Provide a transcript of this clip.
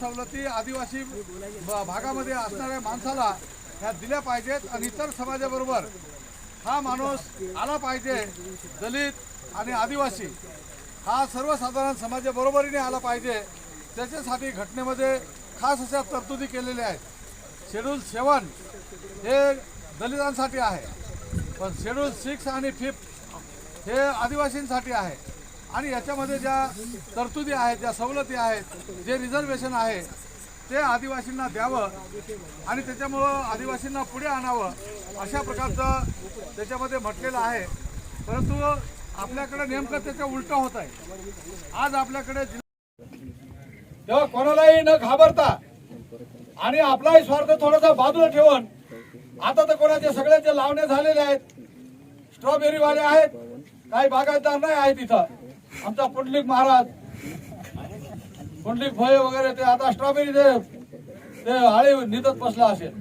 सवलती आदिवासी भागामध्ये असणाऱ्या माणसाला ह्या दिल्या पाहिजेत आणि इतर समाजाबरोबर हा माणूस आला पाहिजे दलित आणि आदिवासी. हा सर्वसाधारण समाजाबरोबरीने आला पाहिजे. त्याच्यासाठी घटनेमध्ये खास अशा तरतुदी केलेल्या आहेत. शेड्यूल सेवन हे दलितांसाठी आहे पण शेड्यूल सिक्स आणि फिफ्थ हे आदिवासींसाठी आहे. आणि याच्यामध्ये ज्या तरतुदी आहेत ज्या सवलती आहेत जे रिझर्वेशन आहे ते आदिवासींना द्यावं आणि त्याच्यामुळं आदिवासींना पुढे आणावं अशा प्रकारचं त्याच्यामध्ये म्हटलेलं आहे. परंतु आपल्याकडे नेमकं त्याच्या उलटं होत आहे. आज आपल्याकडे तेव्हा कोणालाही न घाबरता आणि आपलाही स्वार्थ थोडासा बाजूला ठेवून आता तर कोणाचे सगळ्यांचे लावणे झालेले आहेत. स्ट्रॉबेरीवाले आहेत. काही बागायतदार नाही आहेत इथं. आमचा पुंडलिक महाराज. पुंडलिक भय वगैरे ते आता स्ट्रॉबेरी ते आळी निधत बसला असेल.